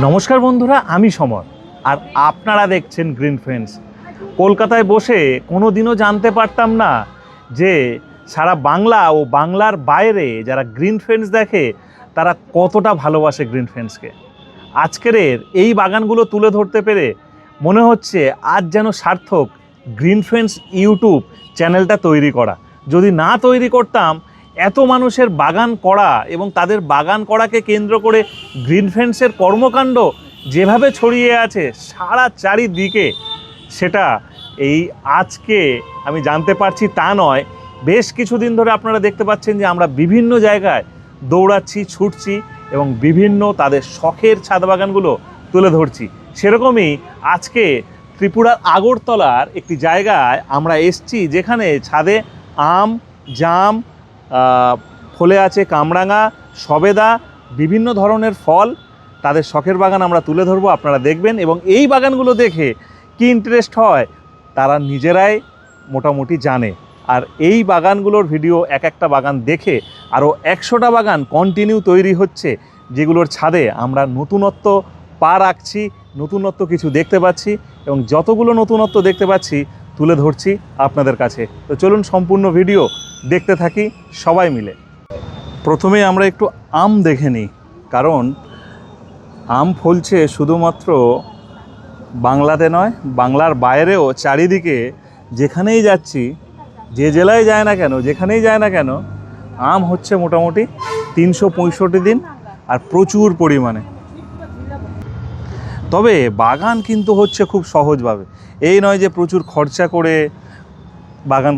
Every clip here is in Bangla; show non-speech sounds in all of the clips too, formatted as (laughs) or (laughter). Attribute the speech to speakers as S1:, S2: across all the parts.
S1: নমস্কার বন্ধুরা, আমি সমর। আর আপনারা দেখছেন গ্রিন ফ্রেন্ডস কলকাতায় বসে কোনো দিনও জানতে পারতাম না যে সারা বাংলা ও বাংলার বাইরে যারা গ্রিন ফ্রেন্ডস দেখে, তারা কতটা ভালোবাসে গ্রিন ফ্রেন্ডসকে আজকের এই বাগানগুলো তুলে ধরতে পেরে মনে হচ্ছে আজ যেন সার্থক গ্রিন ফ্রেন্ডস ইউটিউব চ্যানেলটা তৈরি করা। যদি না তৈরি করতাম এত মানুষের বাগান করা এবং তাদের বাগান করাকে কেন্দ্র করে গ্রিন ফ্রেন্ডসের কর্মকাণ্ড যেভাবে ছড়িয়ে আছে সারা চারিদিকে, সেটা এই আজকে আমি জানতে পারছি তা নয়। বেশ কিছুদিন ধরে আপনারা দেখতে পাচ্ছেন যে আমরা বিভিন্ন জায়গায় দৌড়াচ্ছি, ছুটছি এবং বিভিন্ন তাদের শখের ছাদ বাগানগুলো তুলে ধরছি। সেরকমই আজকে ত্রিপুরার আগরতলার একটি জায়গায় আমরা এসছি যেখানে ছাদে আম, জাম ফলে আছে কামরাঙা, সবেদা, বিভিন্ন ধরনের ফল। তাদের শখের বাগান আমরা তুলে ধরবো, আপনারা দেখবেন। এবং এই বাগানগুলো দেখে কি ইন্টারেস্ট হয়, তারা নিজেরাই মোটামুটি জানে। আর এই বাগানগুলোর ভিডিও এক একটা বাগান দেখে আরও একশোটা বাগান কন্টিনিউ তৈরি হচ্ছে, যেগুলোর ছাদে আমরা নতুনত্ব পা রাখছি, নতুনত্ব কিছু দেখতে পাচ্ছি। এবং যতগুলো নতুনত্ব দেখতে পাচ্ছি তুলে ধরছি আপনাদের কাছে। তো চলুন সম্পূর্ণ ভিডিও দেখতে থাকি সবাই মিলে। প্রথমে আমরা একটু আম দেখে নিই, কারণ আম ফলছে শুধুমাত্র বাংলাতে নয়, বাংলার বাইরেও চারিদিকে যেখানেই যাচ্ছি, যে জেলায় যায় না কেন, যেখানেই যায় না কেন, আম হচ্ছে মোটামুটি তিনশো পঁয়ষট্টি দিন আর প্রচুর পরিমাণে। তবে বাগান কিন্তু হচ্ছে খুব সহজভাবে। এই নয় যে প্রচুর খরচা করে বাগান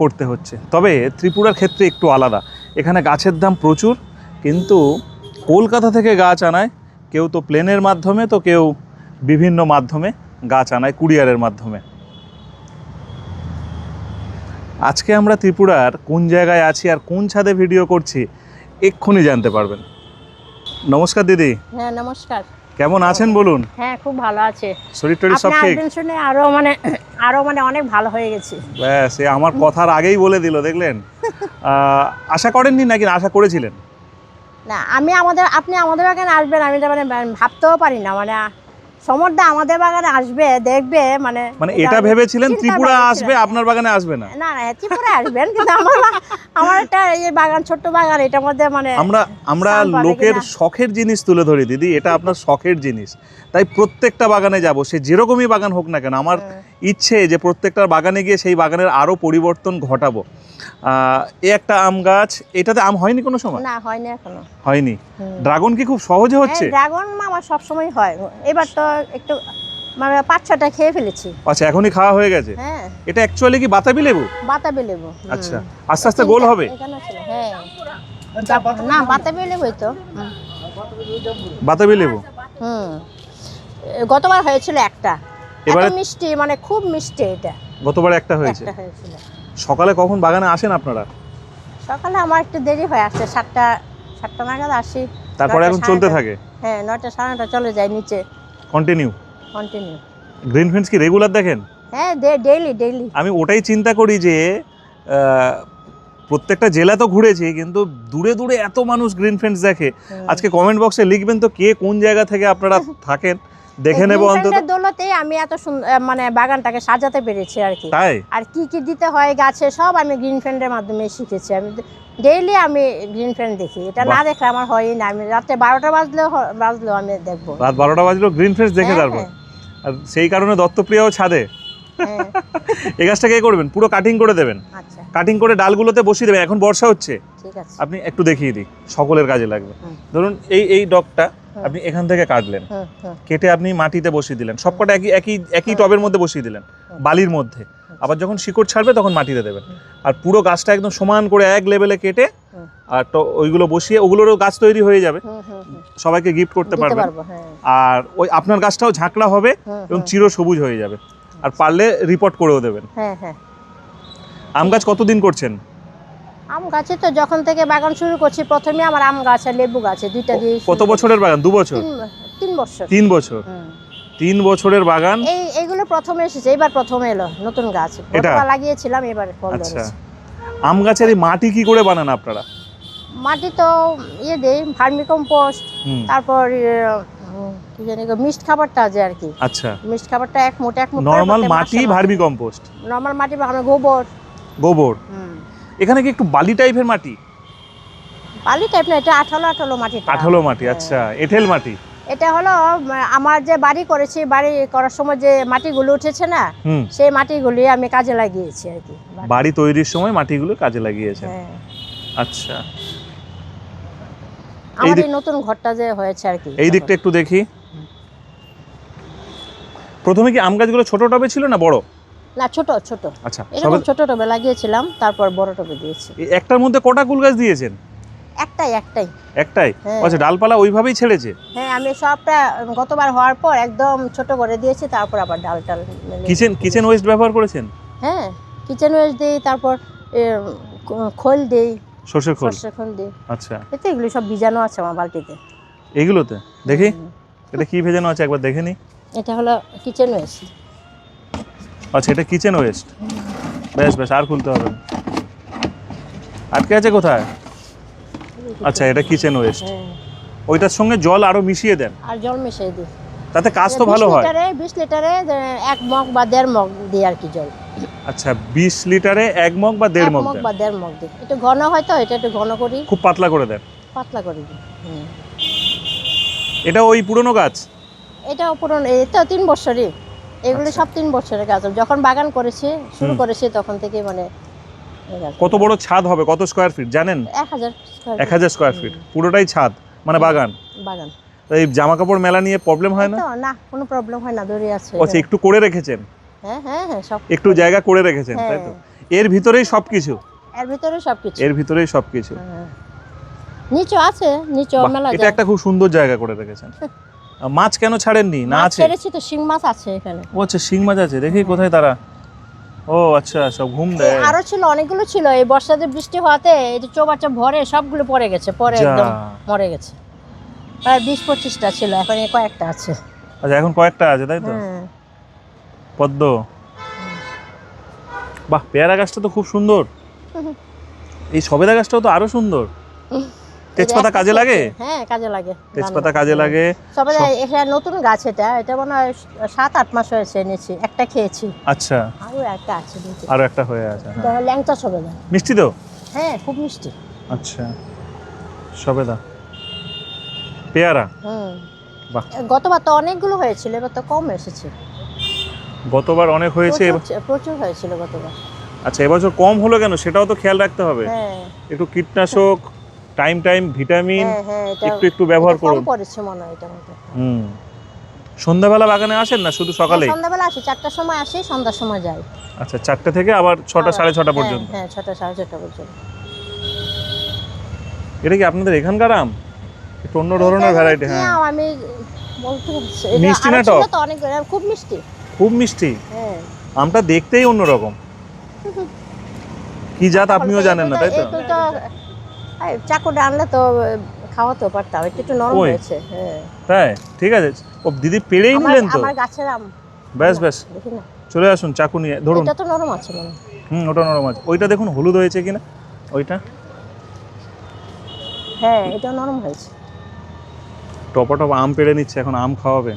S1: করতে হচ্ছে। তবে ত্রিপুরার ক্ষেত্রে একটু আলাদা। এখানে গাছের দাম প্রচুর, কিন্তু কলকাতা থেকে গাছ আনায়, কেউ তো প্লেনের মাধ্যমে, তো কেউ বিভিন্ন মাধ্যমে গাছ আনায়, কুরিয়ারের মাধ্যমে। আজকে আমরা ত্রিপুরার কোন জায়গায় আছি আর কোন ছাদে ভিডিও করছি, এক্ষুনি জানতে পারবেন। নমস্কার দিদি।
S2: হ্যাঁ নমস্কার।
S1: কেমন আছেন বলুন?
S2: হ্যাঁ খুব ভালো আছে।
S1: শরীর টরীর সব ঠিক?
S2: আপনি শুনে আরও মানে আরও মানে অনেক ভালো হয়ে গেছে।
S1: ব্যাস এ আমার কথার আগেই বলে দিল দেখলেন? আহ, আশা করেননি নাকি আশা করেছিলেন?
S2: না আমি আমাদের আপনি আমাদের এখানে আসবেন আমি তো মানে ভাবতেও পারি না মানে সমরদা আমাদের বাগানে আসবে দেখবে মানে
S1: মানে এটা ভেবেছিলেন ত্রিপুরা আসবে আপনার বাগানে আসবে না?
S2: না না ত্রিপুরা আসবেন কিন্তু আমার আমার একটা এই বাগান ছোট্ট বাগান এটার মধ্যে মানে
S1: আমরা আমরা লোকের শখের জিনিস তুলে ধরি দিদি এটা আপনার শখের জিনিস। তাই প্রত্যেকটা বাগানে যাব সে যেরকমই বাগান হোক না কেন আমার
S2: হুম,
S1: ইচ্ছে যে প্রত্যেকটা বাগানে গিয়ে সেই বাগানের আরও পরিবর্তন ঘটাবো। এ একটা আম গাছ এটাতে আম হয়নি কোনো সময়?
S2: না হয়নি এখনও।
S1: হয়নি? ড্রাগন কি খুব সহজে হচ্ছে?
S2: ড্রাগন আমার সবসময় হয়। এবার তো একটু মানে পাঁচ ছটা খেয়ে ফেলেছি।
S1: আচ্ছা এখনই খাওয়া হয়ে গেছে?
S2: হ্যাঁ।
S1: এটা অ্যাকচুয়ালি কি বাতাবি লেবু?
S2: বাতাবি লেবু
S1: আচ্ছা আস্তে আস্তে গোল হবে?
S2: হ্যাঁ। না বাতাবি লেবুই তো
S1: বাতাবি লেবু?
S2: হুম। গতবার হয়েছিল একটা। এবারে মিষ্টি মানে খুব মিষ্টি এটা।
S1: গতবার একটা হয়েছে।
S2: একটা হয়েছিল।
S1: সকালে কখন বাগানে আসেন আপনারা?
S2: সকালে আমার একটু দেরি হয়ে আসছে সাতটা সাতটা নাগাদ আসি।
S1: তারপরে এখন চলতে থাকে?
S2: হ্যাঁ নয়টা সাড়ে নয়টা চলে যায় নিচে।
S1: কন্টিনিউ
S2: কন্টিনিউ
S1: গ্রিন ফ্রেন্ডস কি রেগুলার দেখেন?
S2: হ্যাঁ ডেইলি ডেইলি
S1: আমি ওটাই চিন্তা করি যে প্রত্যেকটা জেলা তো ঘুরেছি কিন্তু দূরে দূরে এত মানুষ গ্রিন ফ্রেন্ডস দেখে। আজকে কমেন্ট বক্সে লিখবেন তো কে কোন জায়গা থেকে আপনারা (laughs) থাকেন। দেখে নেব অন্তত।
S2: দৌলতে আমি এত সুন্দর মানে বাগানটাকে সাজাতে পেরেছি আর কি।
S1: তাই?
S2: আর কি কি দিতে হয় গাছে সব আমি গ্রিন ফ্রেন্ডের মাধ্যমে শিখেছি। আমি ডেইলি আমি গ্রিন ফ্রেন্ড দেখি। এটা না। দেখলে আমার হয়ই না। আমি রাত্রে বারোটা বাজলেও বাজলেও আমি দেখব।
S1: রাত বারোটা বাজলো গ্রিন ফ্রেন্ডস দেখে
S2: হ্যাঁ,
S1: তারপর। আর সেই কারণে দত্তপ্রিয়াও ছাদে।
S2: হ্যাঁ, (laughs)
S1: এই গাছটা কে করবেন? পুরো কাটিং করে দেবেন।
S2: আচ্ছা।
S1: কাটিং করে ডালগুলোতে বসিয়ে দেবেন। এখন বর্ষা হচ্ছে।
S2: ঠিক আছে।
S1: আপনি একটু দেখিয়ে দিই। সকলের কাজে লাগবে। ধরুন এই এই ডগটা। আপনি এখান থেকে কাটলেন।
S2: হুম, হুম,
S1: কেটে আপনি মাটিতে বসিয়ে দিলেন। সবকটা একই একই একই টবের মধ্যে বসিয়ে দিলেন বালির মধ্যে। আবার যখন শিকড় ছাড়বে তখন মাটিতে দেবেন। আর পুরো গাছটা একদম সমান করে এক লেভেলে কেটে আর তো ওইগুলো বসিয়ে ওগুলোরও গাছ তৈরি হয়ে যাবে। সবাইকে গিফট করতে পারবেন।
S2: হ্যাঁ।
S1: আর ওই আপনার গাছটাও ঝাঁকড়া হবে এবং। চির সবুজ হয়ে যাবে। আর পারলে রিপোর্ট করেও দেবেন।
S2: হ্যাঁ হ্যাঁ।
S1: আম গাছ কতদিন করছেন?
S2: আম গাছে তো যখন থেকে বাগান শুরু করছি প্রথমে আমার আম গাছ আর লেবু গাছে দুইটা দিয়ে
S1: কত বছরের বাগান? দু বছর?
S2: তিন বছর।
S1: তিন বছর? তিন বছরের বাগান?
S2: এই এইগুলো প্রথমে এসেছে এবার প্রথমে এলো নতুন গাছ।
S1: এটা?
S2: লাগিয়েছিলাম এবার ফল
S1: আচ্ছা। আম গাছের এই মাটি কি করে বানান আপনারা?
S2: মাটি তো ইয়ে দেই ভার্মি কম্পোস্ট তারপর ইয়ে, কি জানি গো, মিক্সড খাবারটা আছে আর কি।
S1: আচ্ছা।
S2: মিক্সড খাবারটা এক মুঠ এক মোটা
S1: নরমাল মাটি ভার্মি কম্পোস্ট?
S2: নর্মাল মাটি ভাঙে গোবর।
S1: গোবর?
S2: হুম।
S1: এখানে কি একটু বালি টাইপের মাটি?
S2: বালি টাইপ না এটা আঠালো আঠালো মাটি
S1: আঠালো মাটি
S2: হ্যাঁ।
S1: আচ্ছা এঁঠেল মাটি?
S2: এটা হলো আমার যে বাড়ি করেছি বাড়ি করার সময় যে মাটিগুলো উঠেছে না সেই মাটিগুলি আমি কাজে লাগিয়েছি আর কি।
S1: বাড়ি তৈরির সময় মাটিগুলো কাজে লাগিয়েছে
S2: হ্যাঁ।
S1: আচ্ছা।
S2: আমার
S1: দিক-
S2: এই নতুন ঘরটা যে হয়েছে আর কি।
S1: এই দিকটা একটু দেখি। প্রথমে কি আম গাছগুলো ছোট টবে ছিল না বড়?
S2: না ছোট ছোট।
S1: আচ্ছা
S2: এরকম ছোট টবে লাগিয়েছিলাম তারপর বড় টবে দিয়েছি।
S1: একটার মধ্যে কটা কুল গাছ দিয়েছেন?
S2: একটাই একটাই।
S1: একটাই?
S2: হ্যাঁ।
S1: আচ্ছা ডালপালা ওইভাবেই ছেড়েছে?
S2: হ্যাঁ আমি সবটা গতবার হওয়ার পর একদম ছোট করে দিয়েছি তারপর আবার ডাল টাল
S1: কিচেন কিচেন ওয়েস্ট ব্যবহার করেছেন?
S2: হ্যাঁ কিচেন ওয়েস্ট দিই তারপর খোল দিই।
S1: সর্ষের খোল?
S2: সর্ষে খোল দিই।
S1: আচ্ছা।
S2: এতে এগুলো সব বীজাণু আছে আমার বালতিতে।
S1: এগুলোতে? দেখি? এটা কি ভেজানো আছে? একবার দেখে নি।
S2: এটা হলো কিচেন ওয়েস্ট।
S1: আচ্ছা এটা কিচেন ওয়েস্ট বেশ বেশ আর খুলতে হবে। আটকে আছে কোথায়? আচ্ছা এটা কিচেন ওয়েস্ট ওইটার সঙ্গে জল আরও মিশিয়ে দেন।
S2: আর জল মিশিয়ে দিই।
S1: তাতে কাজ তো ভালো হয়।
S2: লিটারে বিশ লিটারে এক মগ বা দেড় মগ দিই আর কি জল।
S1: আচ্ছা বিশ লিটারে এক মগ বা দেড় মগ
S2: মগ বা দেড় মগ দিই। একটু ঘন হয় তো এটা একটু ঘন করি।
S1: খুব পাতলা করে দেন।
S2: পাতলা করে। দিই
S1: এটা ওই পুরনো গাছ?
S2: এটা পুরনো এটা তিন বছরই। এগুলি
S1: আচ্ছা।
S2: সব তিন বছরের গাছ যখন বাগান করেছি শুরু। করেছি তখন থেকে মানে
S1: কত বড় ছাদ হবে? কত স্কোয়ার ফিট জানেন?
S2: এক হাজার
S1: স্কোয়ার ফিট পুরোটাই ছাদ মানে বাগান।
S2: বাগান।
S1: এই জামা কাপড় মেলা নিয়ে প্রবলেম হয় না?
S2: না কোনো প্রবলেম হয় না দড়ি আছে।
S1: আচ্ছা একটু করে রেখেছেন?
S2: হ্যাঁ হ্যাঁ হ্যাঁ সব
S1: একটু জায়গা করে রেখেছেন তাই তো?
S2: হ্যাঁ।
S1: এর ভিতরেই সবকিছু?
S2: এর ভিতরে সব কিছু
S1: এর ভিতরেই সবকিছু।
S2: হ্যাঁ। নিচু আছে নিচু মেলা
S1: এটা একটা খুব সুন্দর জায়গা করে রেখেছেন। (laughs) মাছ কেন ছাড়েননি? না আছে?
S2: ছেড়েছি তো শিং মাছ আছে এখানে।
S1: ও আচ্ছা শিং মাছ আছে দেখি কোথায় তারা। ও আচ্ছা সব ঘুম দেয়।
S2: আরও ছিল অনেকগুলো ছিল এই বর্ষাতে বৃষ্টি হওয়াতে এই যে চৌবাচ্চা ভরে সবগুলো পড়ে গেছে পরে একদম মরে গেছে। প্রায় বিশ পঁচিশটা ছিল এখন এই কয়েকটা আছে।
S1: আচ্ছা এখন কয়েকটা আছে তাই তো? পদ্ম। বাহ পেয়ারা গাছটা তো খুব সুন্দর। এই সবেদা গাছটাও তো আরও সুন্দর। তেজপাতা কাজে লাগে?
S2: হ্যাঁ কাজে লাগে
S1: তেজপাতা কাজে লাগে?
S2: তবে
S1: সব-
S2: এখানে নতুন গাছ এটা এটা মনে হয় সাত আট মাস হয়েছে এনেছি একটা খেয়েছি।
S1: আচ্ছা।
S2: আরও একটা আছে।
S1: আরও একটা হয়ে আছে হ্যাঁ।
S2: ল্যাংচা সবেদা।
S1: মিষ্টি তো?
S2: হ্যাঁ খুব মিষ্টি।
S1: আচ্ছা। সবেদা। পেয়ারা?
S2: হুম।
S1: বাহ।
S2: গতবার তো অনেকগুলো হয়েছিল এবার তো কম এসেছে।
S1: গতবার অনেক হয়েছে
S2: প্রচুর হয়েছিল গতবার।
S1: আচ্ছা এবছর কম হলো কেন? সেটাও তো খেয়াল রাখতে হবে।
S2: হ্যাঁ।
S1: একটু কীটনাশক টাইম টাইম ভিটামিন
S2: হ্যাঁ হ্যাঁ
S1: একটু একটু ব্যবহার করুন।
S2: মনে হয়
S1: হুম। সন্ধ্যাবেলা বাগানে আসেন না শুধু সকালে
S2: হ্যাঁ, সন্ধ্যাবেলা আসি চারটার সময় আসি সন্ধ্যার সময় যাই।
S1: আচ্ছা চারটে থেকে আবার ছটা সাড়ে ছটা পর্যন্ত?
S2: হ্যাঁ ছটা সাড়ে ছটা পর্যন্ত।
S1: এটা কি আপনাদের এখানকার আম? একটু অন্য ধরনের ভ্যারাইটি হ্যাঁ।
S2: আমি বলতে
S1: মিষ্টি না টক?
S2: তো অনেক খুব মিষ্টি।
S1: খুব মিষ্টি?
S2: হ্যাঁ।
S1: আমটা দেখতেই অন্যরকম। (laughs) কি জাত আপনিও জানেন না তাই তো?
S2: চাকুটা আনলে তো খাওয়াতেও পারতাম একটু একটু নরম হয়েছে হ্যাঁ।
S1: তাই? ঠিক আছে। ও দিদি
S2: আমার
S1: নিলেন তো?
S2: আমার গাছের আম।
S1: ব্যাস ব্যাস। চলে আসুন চাকু নিয়ে ধরুন।
S2: এটা তো নরম আছে মনে
S1: হুম ওটা নরম আছে। ওইটা দেখুন হলুদ হয়েছে কিনা? ওইটা?
S2: হ্যাঁ এটা নরম হয়েছে।
S1: টপা টপ আম পেড়ে নিচ্ছে এখন আম খাওয়াবে।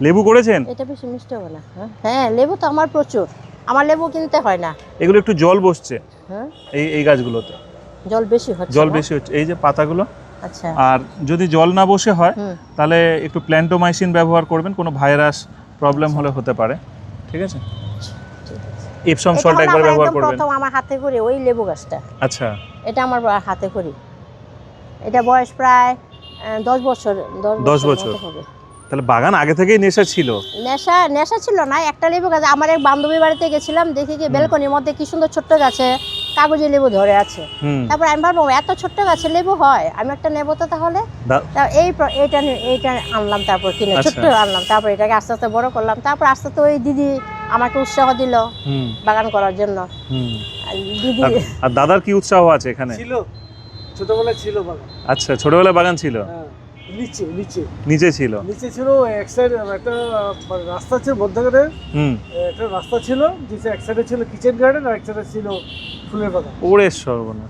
S1: লেবু করেছেন?
S2: এটা বেশি মিষ্টি হবে না হ্যাঁ? হ্যাঁ লেবু তো আমার প্রচুর। আমার লেবু কিনতে হয় না।
S1: এগুলো একটু জল বসছে।
S2: হ্যাঁ।
S1: এই এই গাছগুলোতে।
S2: জল বেশি হচ্ছে
S1: জল? বেশি হচ্ছে। এই যে পাতাগুলো
S2: আচ্ছা।
S1: আর যদি জল না বসে হয় তাহলে একটু প্ল্যান্টোমাইসিন ব্যবহার করবেন কোনো ভাইরাস প্রবলেম হলে হতে পারে। ঠিক আছে? এপসম সল্ট একবার ব্যবহার করবেন।
S2: প্রথম আমার হাতে করি ওই লেবু গাছটা।
S1: আচ্ছা।
S2: এটা আমার হাতে করি এটা বয়স প্রায় দশ বছর
S1: দশ
S2: বছর।
S1: তাহলে বাগান আগে থেকেই নেশা ছিল।
S2: নেশা নেশা ছিল না একটা লেবু গাছ। আমার এক বান্ধবী বাড়িতে গেছিলাম দেখি কি বেলকনির মধ্যে কি সুন্দর ছোট্ট গাছে কাগজে লেবু ধরে আছে। তারপর আমি ভাবলাম এত ছোট্ট গাছে লেবু হয় আমি একটা নেব তো তাহলে? এই এইটা এইটা আনলাম তারপর কিনে
S1: আচ্ছা।
S2: ছোট্ট আনলাম তারপর এটাকে আস্তে আস্তে বড় করলাম। তারপর আস্তে আস্তে ওই দিদি আমাকে উৎসাহ দিল বাগান করার জন্য। আর দিদি
S1: আর- আর দাদার কি উৎসাহ আছে এখানে?
S3: ছিল। ছোটবেলায় ছিল বাগান।
S1: আচ্ছা ছোটবেলায় বাগান ছিল?
S3: হ্যাঁ। নিচে নিচে।
S1: নিচে ছিল।
S3: নিচে ছিল এক সাইড একটা রাস্তা ছিল মধ্যখানে।
S1: হুম।
S3: একটা রাস্তা ছিল যে এক সাইডে ছিল কিচেন গার্ডেন আর এক সাইডে ছিল ফুলের বাগান।
S1: ওরে সর্বনা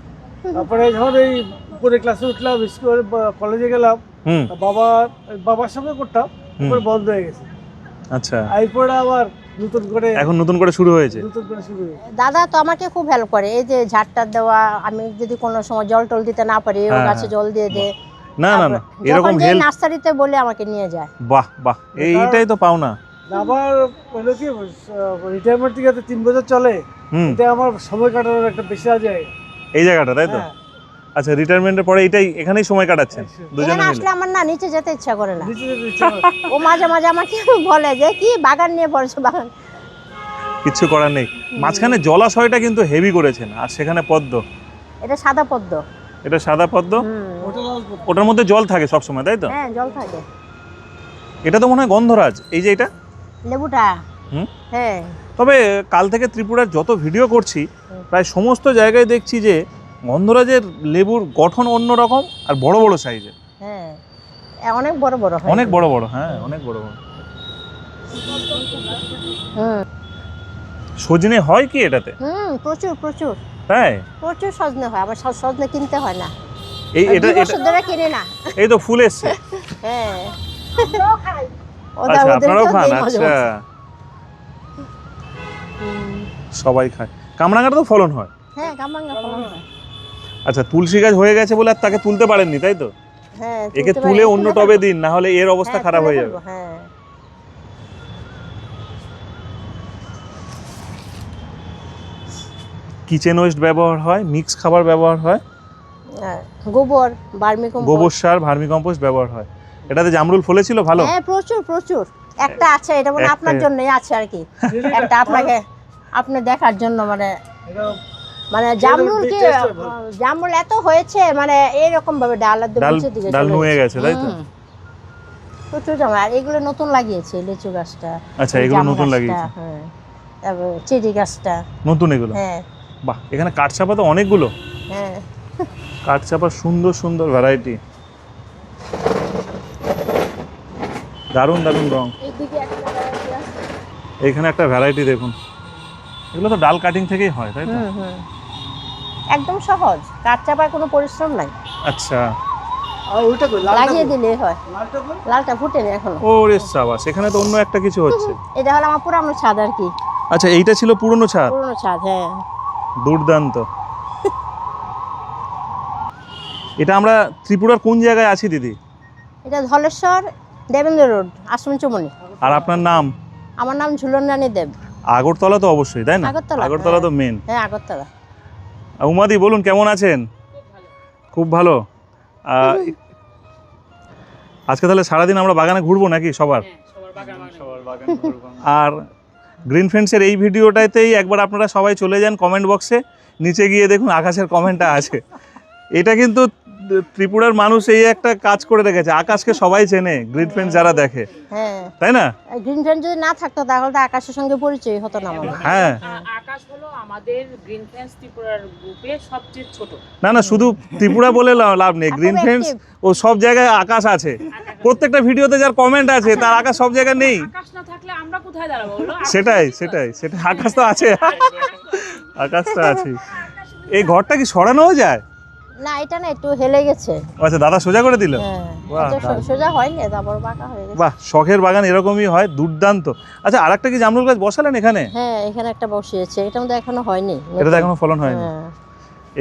S3: তারপরে যখন এই উপরে ক্লাসে উঠলাম স্কুল কলেজে গেলাম
S1: হুম।
S3: বাবা বাবার সঙ্গে করতাম। তারপর বন্ধ হয়ে গেছে।
S1: আচ্ছা।
S3: এরপরে আবার নতুন করে
S1: এখন নতুন করে শুরু হয়েছে?
S3: নতুন করে শুরু হয়েছে।
S2: দাদা তো আমাকে খুব হেল্প করে এই যে ঝাড়টা দেওয়া আমি যদি কোনো সময় জল টল দিতে না পারি ও
S1: হ্যাঁ,
S2: গাছে জল দিয়ে দে
S1: না না না এরকম হেল্প
S2: নার্সারিতে বলে আমাকে নিয়ে যায়।
S1: বাহ বাহ এইটাই তো পাও না
S3: আবার হলো কি রিটায়ারমেন্ট থেকে তো তিন বছর চলে
S1: হুম।
S3: এটা আমার সময় কাটানোর একটা বিশাল জায়গা
S1: এই জায়গাটা তাই তো?
S3: হ্যাঁ।
S1: আচ্ছা রিটায়ারমেন্টের পরে এইটাই এখানেই সময় কাটাচ্ছেন দুজনে মিলে?
S2: আসলে আমার না নিচে যেতে ইচ্ছা করে না। ও মাঝে মাঝে আমাকে বলে যে কি বাগান নিয়ে পড়েছো বাগান?
S1: কিচ্ছু করার নেই। মাঝখানে জলাশয়টা কিন্তু হেভি করেছেন আর সেখানে পদ্ম।
S2: এটা সাদা পদ্ম।
S1: এটা সাদা পদ্ম? ওটার মধ্যে জল থাকে সব সময় তাই তো?
S2: হ্যাঁ জল থাকে।
S1: এটা তো মনে হয় গন্ধরাজ। এই যে এটা?
S2: লেবুটা।
S1: হুম?
S2: হ্যাঁ।
S1: তবে কাল থেকে ত্রিপুরার যত ভিডিও করছি প্রায় সমস্ত জায়গায় দেখছি যে গন্ধরাজের লেবুর গঠন অন্য রকম আর বড় বড় সাইজের।
S2: হ্যাঁ। অনেক বড় বড়
S1: অনেক বড় বড় হ্যাঁ অনেক বড় বড়।
S2: হুম।
S1: সজনে হয় কি এটাতে?
S2: হুম প্রচুর প্রচুর।
S1: তাই?
S2: প্রচুর সজনে হয় আবার সব সজনে কিনতে হয় না।
S1: এই এটা এটা
S2: বছর ধরে কিনে না।
S1: এই তো ফুল এসছে। (laughs)
S2: হ্যাঁ।
S1: আচ্ছা আপনারাও খান আচ্ছা। সবাই খায়। কামরাঙাটা তো ফলন হয়।
S2: হ্যাঁ কামরাঙ্গা ফলন হয়।
S1: আচ্ছা তুলসী গাছ হয়ে গেছে বলে আর তাকে তুলতে পারেননি তাই তো?
S2: হ্যাঁ
S1: একে তুলে অন্য টবে দিন না হলে এর অবস্থা
S2: হ্যাঁ,
S1: খারাপ হয়ে যাবে।
S2: হ্যাঁ।
S1: কিচেন ওয়েস্ট ব্যবহার হয় মিক্স খাবার ব্যবহার হয়।
S2: হ্যাঁ, গোবর বার্মি
S1: গোবর সার ভার্মিকম্পোস্ট ব্যবহার হয়। এটাতে জামরুল ফলেছিল ভালো?
S2: হ্যাঁ প্রচুর প্রচুর। একটা আছে এটা মানে আপনার জন্যই আছে আর কি। একটা আপনাকে আপনি দেখার জন্য মানে মানে জামরুল কি
S3: হয়।
S2: জামরুল এত হয়েছে মানে এরকম ভাবে ডাল
S1: ডাল ডাল নুয়ে গেছে। তাই তো?
S2: প্রচুর জামরুল আর এগুলো নতুন লাগিয়েছে লিচু গাছটা
S1: আচ্ছা এগুলো নতুন লাগিয়েছে।
S2: হ্যাঁ। তারপর চেরি গাছটা।
S1: নতুন এগুলো?
S2: হ্যাঁ।
S1: বাহ এখানে কাঠচাপা তো অনেকগুলো।
S2: হ্যাঁ।
S1: কাঠচাপার সুন্দর সুন্দর ভ্যারাইটি দারুণ দারুণ রং।
S2: এখানে একটা
S1: ভ্যারাইটি দেখুন। এগুলো তো ডাল কাটিং থেকেই হয় তাই তো?
S2: একদম সহজ কাঠ চাপায় কোনো পরিশ্রম নাই।
S1: আচ্ছা।
S2: লাগিয়ে
S3: কই?
S2: হয়।
S3: লালটা
S1: এখনও। সাবাস তো অন্য একটা কিছু হচ্ছে।
S2: এটা হলো আমার পুরানো ছাদ আর কি।
S1: আচ্ছা এইটা ছিল পুরনো ছাদ?
S2: পুরনো ছাদ হ্যাঁ।
S1: দুর্দান্ত। এটা আমরা ত্রিপুরার কোন জায়গায় আছি দিদি?
S2: এটা ধলেশ্বর দেবেন্দ্র রোড আশ্রম চুমনি।
S1: আর আপনার নাম?
S2: আমার নাম ঝুলন রানী দেব।
S1: আগরতলা তো অবশ্যই তাই না?
S2: আগরতলা,
S1: আগরতলা তো
S2: হ্যাঁ।
S1: মেন
S2: হ্যাঁ আগরতলা।
S1: উমাদি বলুন কেমন আছেন? খুব ভালো। আজকে তাহলে সারাদিন আমরা বাগানে ঘুরবো নাকি সবার? আর গ্রিন ফ্রেন্ডসের এই ভিডিওটাতেই একবার আপনারা সবাই চলে যান কমেন্ট বক্সে নিচে গিয়ে দেখুন আকাশের কমেন্টটা আছে। এটা কিন্তু ত্রিপুরার মানুষ এই একটা কাজ করে রেখেছে আকাশকে সবাই চেনে গ্রিন ফ্রেন্ডস যারা দেখে।
S2: হ্যাঁ।
S1: তাই না?
S2: গ্রিন ফ্রেন্ড যদি না থাকতো তাহলে তো আকাশের সঙ্গে পরিচয় হতো না আমাদের
S1: হ্যাঁ।
S4: আকাশ হলো আমাদের গ্রিন ফ্রেন্ডস ত্রিপুরার গ্রুপে সবচেয়ে ছোট।
S1: না না শুধু ত্রিপুরা বলে লাভ নেই। গ্রিন ফ্রেন্ডস ও সব জায়গায় আকাশ আছে। প্রত্যেকটা ভিডিওতে যার কমেন্ট আছে তার আকাশ সব জায়গায় নেই।
S4: আকাশ না থাকলে আমরা কোথায় দাঁড়াবো বলো?
S1: সেটাই সেটাই সেটা আকাশ তো আছে। আকাশটা আছে। এই ঘরটা কি সরানোও যায়?
S2: না এটা না একটু হেলে গেছে।
S1: আচ্ছা দাদা সোজা করে দিল
S2: হ্যাঁ সোজা হয়নি তারপর বাঁকা হয়ে গেছে।
S1: বাহ শখের বাগান এরকমই হয় দুর্দান্ত। আচ্ছা আর একটা কি জামরুল গাছ বসালেন এখানে?
S2: হ্যাঁ এখানে একটা বসিয়েছে এটা মধ্যে এখনও হয়নি।
S1: এটা তো এখনও ফলন হয়নি।
S2: হ্যাঁ,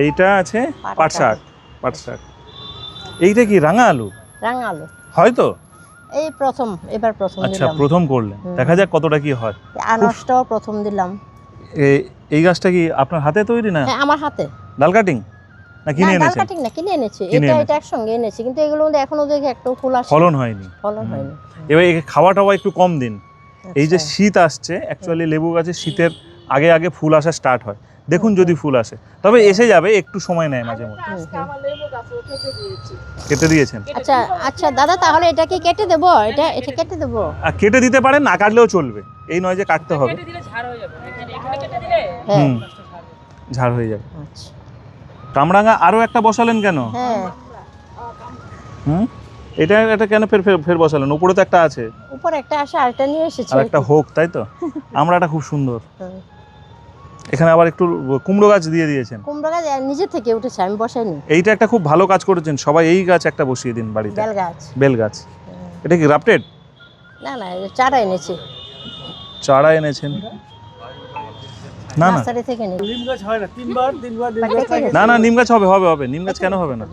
S1: এইটা আছে
S2: পাট
S1: শাক পাট শাক এইটা কি রাঙা আলু?
S2: রাঙা আলু।
S1: হয়তো?
S2: এই প্রথম এবার প্রথম
S1: আচ্ছা প্রথম করলেন। দেখা যাক কতটা কি হয়।
S2: আনাজটাও প্রথম দিলাম।
S1: এই গাছটা কি আপনার হাতে তৈরি না?
S2: হ্যাঁ আমার হাতে।
S1: ডাল কাটিং? না কিনে
S2: না, ডাল কাটিং না কিনে এনেছি। এটা। এটা একসঙ্গে এনেছি কিন্তু এগুলো মধ্যে এখনও দেখে একটা ফুল আসে।
S1: ফলন হয়নি।
S2: ফলন হয়নি।
S1: এবার খাওয়া টাওয়া একটু কম দিন। এই যে
S2: আচ্ছা।
S1: শীত আসছে অ্যাকচুয়ালি লেবু গাছে শীতের আগে আগে ফুল আসা স্টার্ট হয়। দেখুন যদি ফুল আসে। তবে এসে যাবে একটু সময় নেয় মাঝে মধ্যে।
S4: কেটে
S1: দিয়েছেন?
S2: আচ্ছা আচ্ছা দাদা তাহলে এটা কি কেটে দেবো? এটা এটা কেটে দেবো?
S1: আর কেটে দিতে পারেন না কাটলেও চলবে। এই নয় যে কাটতে হবে।
S4: কেটে দিলে ঝাড় হয়ে যাবে। ঝাড় হয়ে যাবে।
S2: আচ্ছা।
S1: কামরাঙা আরও একটা বসালেন কেন? হুম? এটা এটা কেন ফের ফের বসালেন? উপরে তো একটা আছে।
S2: উপরে একটা আসে আরেকটা নিয়ে এসেছি।
S1: আর একটা হোক তাই তো? আমরাটা খুব সুন্দর। এখানে আবার একটু কুমড়ো গাছ দিয়ে দিয়েছেন।
S2: কুমড়ো গাছ নিজে থেকে উঠেছে আমি বসাইনি।
S1: এইটা একটা খুব ভালো কাজ করেছেন। সবাই এই গাছ একটা বসিয়ে দিন বাড়িতে।
S2: বেল গাছ।
S1: বেল গাছ। এটা কি রাপটেড
S2: না না চারা এনেছি।
S1: চারা এনেছেন। না না।
S2: নার্সারি থেকে এনেছি
S3: নিম গাছ হয় না তিনবার তিনবার নিম গাছ
S2: থেকে
S1: না না নিম গাছ হবে হবে হবে। নিম গাছ কেন হবে না?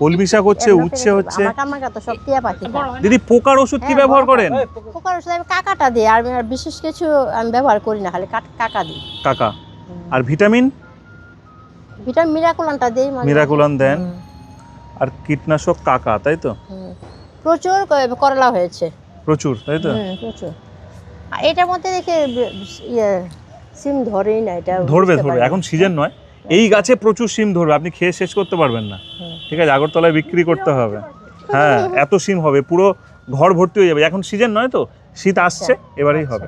S1: কলমি শাক হচ্ছে উচ্ছে হচ্ছে।
S2: আমাকে তো সব টিয়া পাখি।
S1: দিদি পোকার ওষুধ কি
S2: হ্যাঁ,
S1: ব্যবহার করেন?
S2: পোকার ওষুধ আমি কাকাটা দিই আর আর বিশেষ কিছু আমি ব্যবহার করি না খালি কাকা দিই।
S1: কাকা। আর ভিটামিন?
S2: ভিটামিন মিরাকুলানটা দিই মাঝে।
S1: মিরাকুলান দেন। আর কীটনাশক কাকা তাই তো?
S2: প্রচুর করলা হয়েছে।
S1: প্রচুর তাই তো?
S2: প্রচুর। আর এটার মধ্যে দেখে ইয়ে সিম ধরেই না এটা
S1: ধরবে ধরবে। এখন সিজন নয়। এই গাছে প্রচুর সিম ধরবে। আপনি খেয়ে শেষ করতে পারবেন না। ঠিক আছে আগরতলায় বিক্রি করতে হবে। হ্যাঁ এত সিম হবে পুরো ঘর ভর্তি হয়ে যাবে। এখন সিজন নয় তো? শীত আসছে এবারেই হবে।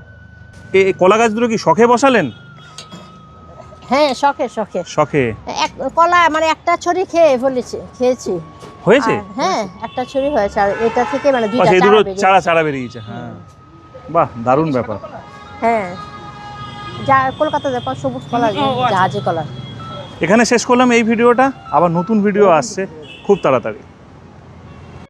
S1: এই কলা গাছগুলো কি শখে বসালেন?
S2: হ্যাঁ শখে শখে।
S1: শখে?
S2: এক কলা মানে একটা ছড়ি খেয়ে ফেলেছি খেয়েছি।
S1: হয়েছে?
S2: হ্যাঁ একটা ছড়ি হয়েছে। আর এটা থেকে মানে দুইটা চারা বেরিয়েছে।
S1: চারা চারা বেরিয়েছে হ্যাঁ। বাহ দারুণ ব্যাপার।
S2: হ্যাঁ। যা কলকাতা যাপা সবুজ কলা জাহাজি কলা
S1: এখানে শেষ করলাম এই ভিডিওটা আবার নতুন ভিডিও আসছে খুব তাড়াতাড়ি।